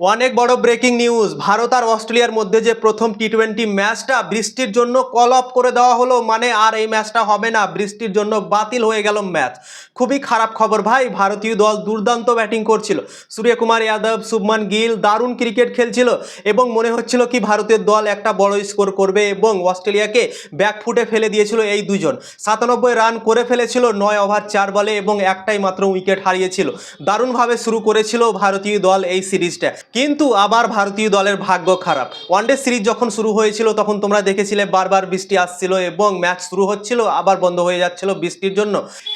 অনেক বড় breaking news Bharat আর অস্ট্রেলিয়ার মধ্যে যে প্রথম টি টোয়েন্টি ম্যাচটা বৃষ্টির জন্য কল অফ করে দেওয়া হলো মানে আর এই ম্যাচটা হবে না। বৃষ্টির জন্য বাতিল হয়ে গেল ম্যাচ খুবই খারাপ খবর ভাই, ভারতীয় দল দুর্দান্ত ব্যাটিং করছিল। সূর্যকুমার যাদব, শুভমান গিল দারুণ ক্রিকেট খেলছিল এবং মনে হচ্ছিল কি ভারতের দল একটা বড় স্কোর করবে এবং অস্ট্রেলিয়াকে ব্যাকফুটে ফেলে দিয়েছিল এই দুজন। সাতানব্বই রান করে ফেলেছিল, নয় ওভার চার বলে এবং একটাই মাত্র উইকেট হারিয়েছিল। দারুণভাবে শুরু করেছিল ভারতীয় দল এই সিরিজটা। কিন্তু আবার ভারতীয় দলের ভাগ্য খারাপ। ওয়ানডে সিরিজ যখন শুরু হয়েছিল, তখন তোমরা দেখেছিলে বারবার বৃষ্টি আসছিল এবং ম্যাচ শুরু হচ্ছিল, আবার বন্ধ হয়ে যাচ্ছিল বৃষ্টির জন্য।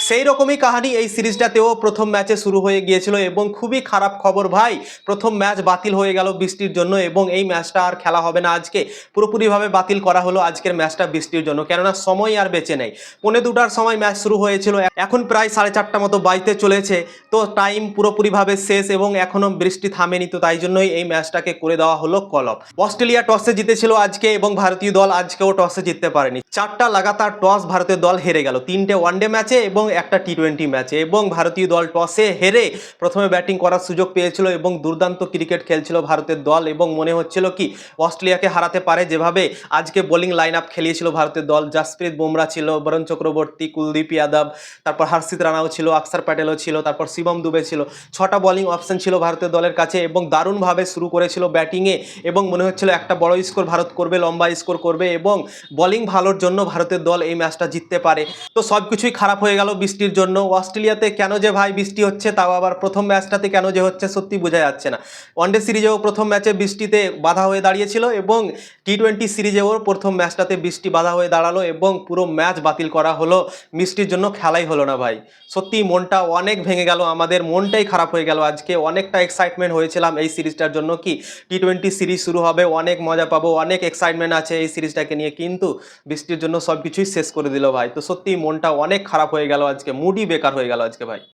সেই রকমই কাহিনী এই সিরিজটাতেও প্রথম ম্যাচে শুরু হয়ে গিয়েছিল এবং খুবই খারাপ খবর ভাই, প্রথম ম্যাচ বাতিল হয়ে গেল বৃষ্টির জন্য এবং এই ম্যাচটা আর খেলা হবে না আজকে। পুরোপুরিভাবে বাতিল করা হলো আজকের ম্যাচটা বৃষ্টির জন্য, কেননা সময় আর বেঁচে নেই। পৌনে দুটার সময় ম্যাচ শুরু হয়েছিল, এখন প্রায় সাড়ে চারটা মতো বাইতে চলেছে, তো টাইম পুরোপুরিভাবে শেষ এবং এখনও বৃষ্টি থামেনি, তো তাই জন্যই এই ম্যাচটাকে করে দেওয়া হলো কল অফ অস্ট্রেলিয়া টসে জিতেছিল আজকে এবং ভারতীয় দল আজকেও টসে জিততে পারেনি। চারটা লাগাতার টস ভারতের দল হেরে গেল। তিনটে ওয়ানডে ম্যাচে এবং একটা টি টোয়েন্টি ম্যাচে এবং ভারতীয় দল টসে হেরে প্রথমে ব্যাটিং করার সুযোগ পেয়েছিল এবং দুর্দান্ত ক্রিকেট খেলছিল ভারতের দল এবং মনে হচ্ছিল কি, অস্ট্রেলিয়াকে হারাতে পারে যেভাবে আজকে বোলিং লাইন আপ খেলিয়েছিল ভারতের দল। জাসপ্রীত বুমরা ছিল, বরুণ চক্রবর্তী, কুলদীপ যাদব, তারপর হর্ষিত রানাও ছিল অক্ষর প্যাটেলও ছিল, তারপর শিবম দুবে ছিল। ছটা বোলিং অপশন ছিল ভারতের দলের কাছে এবং দারুণভাবে শুরু করেছিল ব্যাটিংয়ে এবং মনে হচ্ছিল একটা বড় স্কোর ভারত করবে, লম্বা স্কোর করবে এবং বোলিং ভালোর জন্য ভারতের দল এই ম্যাচটা জিততে পারে। তো সব কিছুই খারাপ হয়ে গেল বৃষ্টির জন্য। অস্ট্রেলিয়াতে কেন যে ভাই বৃষ্টি হচ্ছে তাও আবার প্রথম ম্যাচটাতে কেন যে হচ্ছে সত্যি বোঝা যাচ্ছে না। ওয়ানডে সিরিজেও প্রথম ম্যাচে বৃষ্টিতে বাধা হয়ে দাঁড়িয়েছিল এবং টি টোয়েন্টি সিরিজেও প্রথম ম্যাচটাতে বৃষ্টি বাধা হয়ে দাঁড়াল এবং পুরো ম্যাচ বাতিল করা হলো। বৃষ্টির জন্য খেলাই হলো না ভাই। সত্যি মনটা অনেক ভেঙে গেল, আমাদের মনটাই খারাপ হয়ে গেল আজকে। অনেকটা এক্সাইটমেন্ট হয়েছিলাম এই সিরিজটার জন্য কি টি টোয়েন্টি সিরিজ শুরু হবে, অনেক মজা পাবো, অনেক এক্সাইটমেন্ট আছে এই সিরিজটাকে নিয়ে। কিন্তু বৃষ্টির জন্য সব কিছুই শেষ করে দিল ভাই। তো সত্যি মনটা অনেক খারাপ হয়ে গেল আজকে মুডই বেকার হয়ে গেল আজকে ভাই।